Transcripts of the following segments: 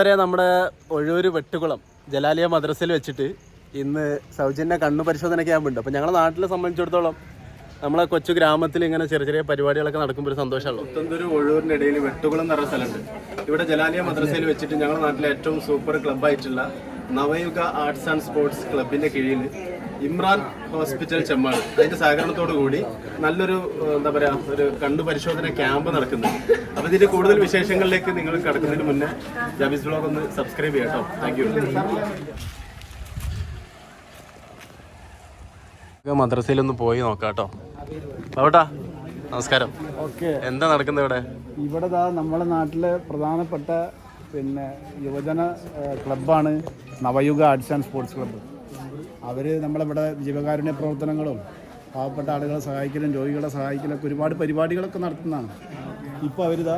വരെ നമ്മുടെ ഒഴൂർ വെട്ടുകുളം ജലാലിയ മദ്രസയിൽ വെച്ചിട്ട് ഇന്ന് സൗജന്യ കണ്ണു പരിശോധന ക്യാമ്പുണ്ട് അപ്പോൾ ഞങ്ങളുടെ നാട്ടിലെ സംബന്ധിച്ചിടത്തോളം നമ്മളെ കൊച്ചു ഗ്രാമത്തിൽ ഇങ്ങനെ ചെറിയ ചെറിയ പരിപാടികളൊക്കെ നടക്കുമ്പോൾ ഒരു സന്തോഷമുള്ളൂ പുത്തന്തൂർ ഒഴൂരിന്റെ ഇടയിൽ വെട്ടുകുളം എന്ന് പറഞ്ഞ സ്ഥലമുണ്ട്. ഇവിടെ ജലാലിയ മദ്രസയിൽ വെച്ചിട്ട് ഞങ്ങളുടെ നാട്ടിലെ ഏറ്റവും സൂപ്പർ ക്ലബ്ബായിട്ടുള്ള നവയുഗ ആർട്സ് ആൻഡ് സ്പോർട്സ് ക്ലബിന്റെ കീഴിൽ ഇമ്രാൻ ഹോസ്പിറ്റൽ ചെമ്മാണ് അതിന്റെ സഹകരണത്തോടു കൂടി നല്ലൊരു എന്താ പറയാ ഒരു കണ്ണു പരിശോധന ക്യാമ്പ് നടക്കുന്നുണ്ട്. അപ്പൊ ഇതിന്റെ കൂടുതൽ വിശേഷങ്ങളിലേക്ക് നിങ്ങൾ കടക്കുന്നതിന് മുന്നേ ജാബിസ് ബ്ലോഗ് ഒന്ന് സബ്സ്ക്രൈബ് ചെയ്യാം കേട്ടോ. താങ്ക് യു മദ്രസയിലൊന്ന് പോയി നോക്കാട്ടോ അവട്ടാ നമസ്കാരം. ഓക്കെ. എന്താ നടക്കുന്നത് ഇവിടെ? ഇവിടെ ദാ നമ്മുടെ നാട്ടിലെ പ്രധാനപ്പെട്ട പിന്നെ യുവജന ക്ലബാണ് ക്ലബ്ബാണ് Navayuga arts and sports club. അവർ നമ്മളിവിടെ ജീവകാരുണ്യ പ്രവർത്തനങ്ങളും പാവപ്പെട്ട ആളുകളെ സഹായിക്കലും രോഗികളെ സഹായിക്കലൊക്കെ ഒരുപാട് പരിപാടികളൊക്കെ നടത്തുന്നതാണ്. ഇപ്പോൾ അവരിതാ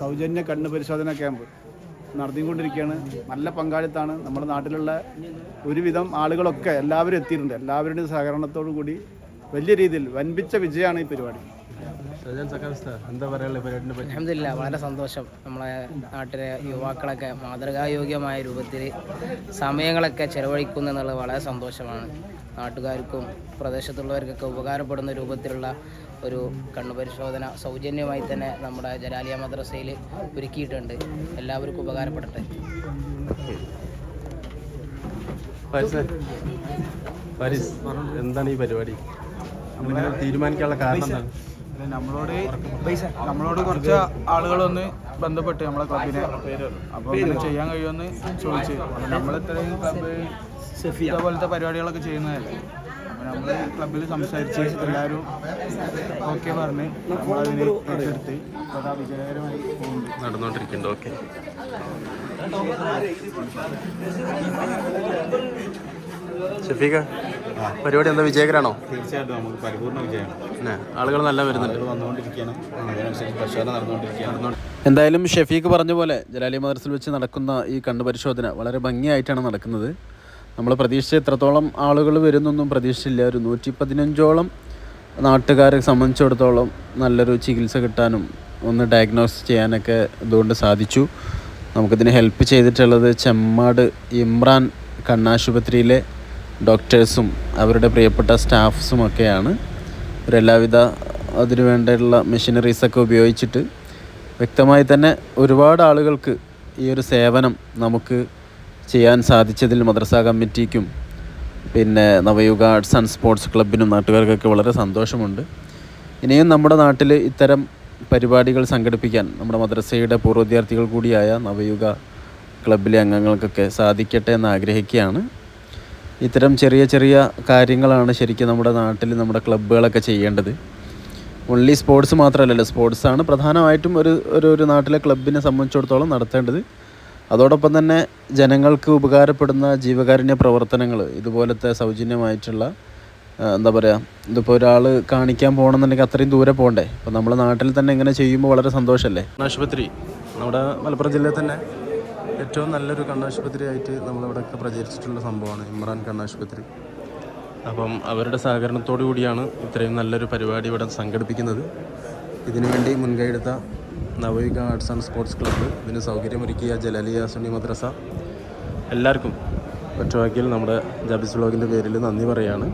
സൗജന്യ കണ്ണ് പരിശോധന ക്യാമ്പ് നടത്തിക്കൊണ്ടിരിക്കുകയാണ്. നല്ല പങ്കാളിത്താണ് നമ്മുടെ നാട്ടിലുള്ള ഒരുവിധം ആളുകളൊക്കെ എല്ലാവരും എത്തിയിട്ടുണ്ട്. എല്ലാവരുടെയും സഹകരണത്തോടു കൂടി വലിയ രീതിയിൽ വൻപിച്ച വിജയമാണ് ഈ പരിപാടി. എന്താ അലഹമില്ല വളരെ സന്തോഷം. നമ്മളെ നാട്ടിലെ യുവാക്കളൊക്കെ മാതൃകായോഗ്യമായ രൂപത്തിൽ സമയങ്ങളൊക്കെ ചെലവഴിക്കുന്നു എന്നുള്ളത് വളരെ സന്തോഷമാണ്. നാട്ടുകാർക്കും പ്രദേശത്തുള്ളവർക്കൊക്കെ ഉപകാരപ്പെടുന്ന രൂപത്തിലുള്ള ഒരു കണ്ണു പരിശോധന സൗജന്യമായി തന്നെ നമ്മുടെ ജലാലിയ മദ്രസയിൽ ഒരുക്കിയിട്ടുണ്ട്. എല്ലാവർക്കും ഉപകാരപ്പെടട്ടെ. എന്താണ് ഈ പരിപാടി? തീരുമാനിക്കാനുള്ള കാരണം എന്താണ്? നമ്മളോട് നമ്മളോട് കുറച്ച് ആളുകൾ വന്ന് ബന്ധപ്പെട്ട് നമ്മളെ ക്ലബിനെ. അപ്പോൾ ചെയ്യാൻ കഴിയുമെന്ന് ചോദിച്ചു. നമ്മളിത്രയും ക്ലബ് ഇത്രയും ക്ലബ്ബ് ഇതേപോലത്തെ പരിപാടികളൊക്കെ ചെയ്യുന്നതല്ലേ? അപ്പോൾ നമ്മൾ ക്ലബിൽ സംസാരിച്ച് എല്ലാവരും ഓക്കെ പറഞ്ഞ് അതിനെ ഏറ്റെടുത്ത് അതാ വിജയകരമായി പോകുന്നുണ്ട് നടന്നുകൊണ്ടിരിക്കുന്നുണ്ട് ഓക്കെ ഷഫീഖ പരിപാടി എന്താ? വിജയകരാണോ? തീർച്ചയായിട്ടും നമുക്ക് പരിപൂർണ വിജയമാണ്. ആളുകൾ നല്ല വരുന്നുണ്ട്. വന്നുകൊണ്ടിരിക്കുകയാണ്. അതിനനുസരിച്ച് പരിശോധന നടന്നുകൊണ്ടിരിക്കുകയാണ്. എന്തായാലും ഷഫീഖ് പറഞ്ഞ പോലെ ജലാലി മദർസിൽ വെച്ച് നടക്കുന്ന ഈ കണ്ണു പരിശോധന വളരെ ഭംഗിയായിട്ടാണ് നടക്കുന്നത്. നമ്മൾ പ്രതീക്ഷിച്ച എത്രത്തോളം ആളുകൾ വരുന്നൊന്നും പ്രതീക്ഷിച്ചില്ല. ഒരു നൂറ്റി പതിനഞ്ചോളം നാട്ടുകാരെ സംബന്ധിച്ചിടത്തോളം നല്ലൊരു ചികിത്സ കിട്ടാനും ഒന്ന് ഡയഗ്നോസ് ചെയ്യാനൊക്കെ ഇതുകൊണ്ട് സാധിച്ചു. നമുക്കിതിന് ഹെൽപ്പ് ചെയ്തിട്ടുള്ളത് ചെമ്മാട് ഇമ്രാൻ കണ്ണാശുപത്രിയിലെ ഡോക്ടേഴ്സും അവരുടെ പ്രിയപ്പെട്ട സ്റ്റാഫ്സും ഒക്കെയാണ്. ഇവരെല്ലാവിധ അതിനു വേണ്ടിയുള്ള മെഷീനറീസൊക്കെ ഉപയോഗിച്ചിട്ട് വ്യക്തമായി തന്നെ ഒരുപാട് ആളുകൾക്ക് ഈ ഒരു സേവനം നമുക്ക് ചെയ്യാൻ സാധിച്ചതിൽ മദ്രസ കമ്മിറ്റിക്കും പിന്നെ നവയുഗ ആർട്സ് ആൻഡ് സ്പോർട്സ് ക്ലബിനും നാട്ടുകാർക്കൊക്കെ വളരെ സന്തോഷമുണ്ട്. ഇനിയും നമ്മുടെ നാട്ടിൽ ഇത്തരം പരിപാടികൾ സംഘടിപ്പിക്കാൻ നമ്മുടെ മദ്രസയുടെ പൂർവ വിദ്യാർത്ഥികൾ കൂടിയായ നവയുഗ ക്ലബിലെ അംഗങ്ങൾക്കൊക്കെ സാധിക്കട്ടെ എന്ന് ആഗ്രഹിക്കുകയാണ്. ഇത്തരം ചെറിയ ചെറിയ കാര്യങ്ങളാണ് ശരിക്കും നമ്മുടെ നാട്ടിൽ നമ്മുടെ ക്ലബ്ബുകളൊക്കെ ചെയ്യേണ്ടത്. ഓൺലി സ്പോർട്സ് മാത്രമല്ലല്ലോ. സ്പോർട്സാണ് പ്രധാനമായിട്ടും ഒരു ഒരു ഒരു നാട്ടിലെ ക്ലബിനെ സംബന്ധിച്ചിടത്തോളം നടത്തേണ്ടത്. അതോടൊപ്പം തന്നെ ജനങ്ങൾക്ക് ഉപകാരപ്പെടുന്ന ജീവകാരുണ്യ പ്രവർത്തനങ്ങൾ ഇതുപോലത്തെ സൗജന്യമായിട്ടുള്ള എന്താ പറയുക ഇതിപ്പോൾ ഒരാൾ കാണിക്കാൻ പോകണമെന്നുണ്ടെങ്കിൽ അത്രയും ദൂരെ പോകണ്ടേ? അപ്പോൾ നമ്മുടെ നാട്ടിൽ തന്നെ ഇങ്ങനെ ചെയ്യുമ്പോൾ വളരെ സന്തോഷമല്ലേ? ആശുപത്രി നമ്മുടെ മലപ്പുറം ജില്ലയിൽ തന്നെ ഏറ്റവും നല്ലൊരു കണ്ണാശുപത്രി ആയിട്ട് നമ്മളിവിടെയൊക്കെ പ്രചരിച്ചിട്ടുള്ള സംഭവമാണ് ഇമ്രാൻ കണ്ണാശുപത്രി. അപ്പം അവരുടെ സഹകരണത്തോടു കൂടിയാണ് ഇത്രയും നല്ലൊരു പരിപാടി ഇവിടെ സംഘടിപ്പിക്കുന്നത്. ഇതിനുവേണ്ടി മുൻകൈ എടുത്ത Navayuga arts and sports club ഇതിന് സൗകര്യമൊരുക്കിയ ജലാലിയ സുന്നി മദ്രസ. എല്ലാവർക്കും ഒറ്റവാക്കിയിൽ നമ്മുടെ ജാബിസ് ബ്ലോഗിന്റെ പേരിൽ നന്ദി പറയാണ്.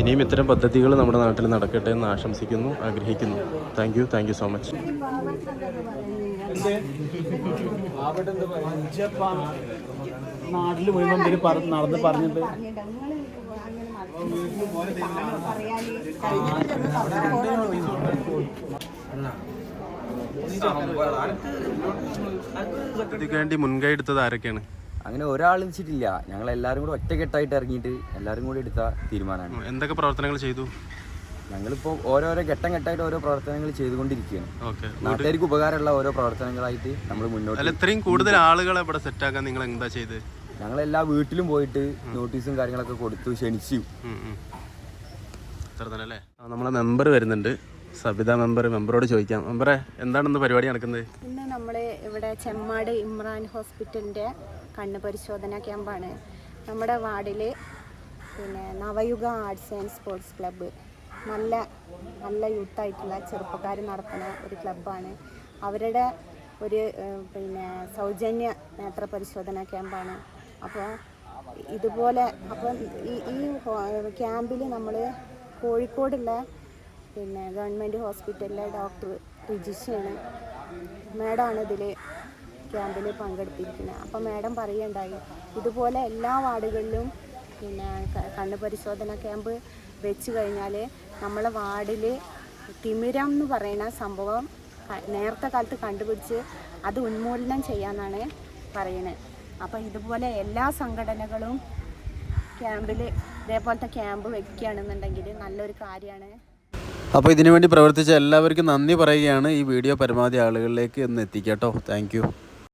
ഇനിയും ഇത്തരം പദ്ധതികൾ നമ്മുടെ നാട്ടിൽ നടക്കട്ടെ എന്ന് ആശംസിക്കുന്നു ആഗ്രഹിക്കുന്നു. Thank you thank you so much നാട്ടിൽ മുഴുവൻ നടന്ന് പറഞ്ഞിട്ട്. ഇതിനുവേണ്ടി വേണ്ടി മുൻകൈ എടുത്തത് ആരൊക്കെയാണ്? അങ്ങനെ ഒരാൾ വെച്ചിട്ടില്ല ഞങ്ങൾ എല്ലാവരും കൂടെ ഒറ്റക്കെട്ടായിട്ട് ഇറങ്ങിയിട്ട് എല്ലാവരും കൂടി എടുത്ത തീരുമാനമാണ്. എന്തൊക്കെ പ്രവർത്തനങ്ങൾ ചെയ്തു? ഞങ്ങളിപ്പോൾ ഓരോരോ ഘട്ടം ഘട്ടമായിട്ട് ഓരോ പ്രവർത്തനങ്ങൾ ചെയ്തുകൊണ്ടിരിക്കുകയാണ്. നാട്ടുകാർക്ക് ഉപകാരമുള്ള ഓരോ പ്രവർത്തനങ്ങളായിട്ട് നമ്മൾ മുന്നോട്ട് ഇത്രയും കൂടുതൽ ആളുകളെ ഇവിടെ സെറ്റാക്കാൻ നിങ്ങൾ എന്താ ചെയ്ത്? ഞങ്ങൾ എല്ലാ വീട്ടിലും പോയിട്ട് നോട്ടീസും കാര്യങ്ങളൊക്കെ കൊടുത്തു ക്ഷണിച്ചു. അല്ലേ? നമ്മളെ മെമ്പർ വരുന്നുണ്ട്. സബിത മെമ്പർ മെമ്പറോട് ചോദിക്കാം. മെമ്പറെ എന്താണെന്ന് പരിപാടി നടക്കുന്നത്? ഇന്ന് നമ്മൾ ഇവിടെ ചെമ്മാട് ഇമ്രാൻ ഹോസ്പിറ്റലിന്റെ കണ്ണ് പരിശോധന ക്യാമ്പാണ്. നമ്മുടെ വാർഡിൽ പിന്നെ Navayuga arts and sports club. നല്ല നല്ല യൂത്തായിട്ടുള്ള ചെറുപ്പക്കാർ നടത്തുന്ന ഒരു ക്ലബ്ബാണ്. അവരുടെ ഒരു പിന്നെ സൗജന്യ നേത്ര പരിശോധന ക്യാമ്പാണ്. അപ്പോൾ ഇതുപോലെ അപ്പം ഈ ഈ ക്യാമ്പിൽ നമ്മൾ കോഴിക്കോടുള്ള പിന്നെ ഗവൺമെന്റ് ഹോസ്പിറ്റലിലെ ഡോക്ടർ റിജിഷയാണ്. മാഡമാണ് ഇതിൽ ക്യാമ്പിൽ പങ്കെടുത്തിരിക്കുന്നത്. അപ്പം മാഡം പറയുണ്ടായി ഇതുപോലെ എല്ലാ വാർഡുകളിലും പിന്നെ കണ്ണ് പരിശോധന ക്യാമ്പ് വെച്ച് കഴിഞ്ഞാൽ നമ്മളെ വാർഡിൽ തിമിരം എന്ന് പറയുന്ന സംഭവം നേരത്തെ കാലത്ത് കണ്ടുപിടിച്ച് അത് ഉന്മൂലനം ചെയ്യാന്നാണ് പറയുന്നത്. അപ്പം ഇതുപോലെ എല്ലാ സംഘടനകളും ക്യാമ്പിൽ ഇതേപോലത്തെ ക്യാമ്പ് വെക്കുകയാണെന്നുണ്ടെങ്കിൽ നല്ലൊരു കാര്യമാണ്. അപ്പോൾ ഇതിനുവേണ്ടി പ്രവർത്തിച്ച എല്ലാവർക്കും നന്ദി പറയുകയാണ് ഈ വീഡിയോ പരമാവധി ആളുകളിലേക്ക് ഒന്ന് എത്തിക്കാം കേട്ടോ. താങ്ക്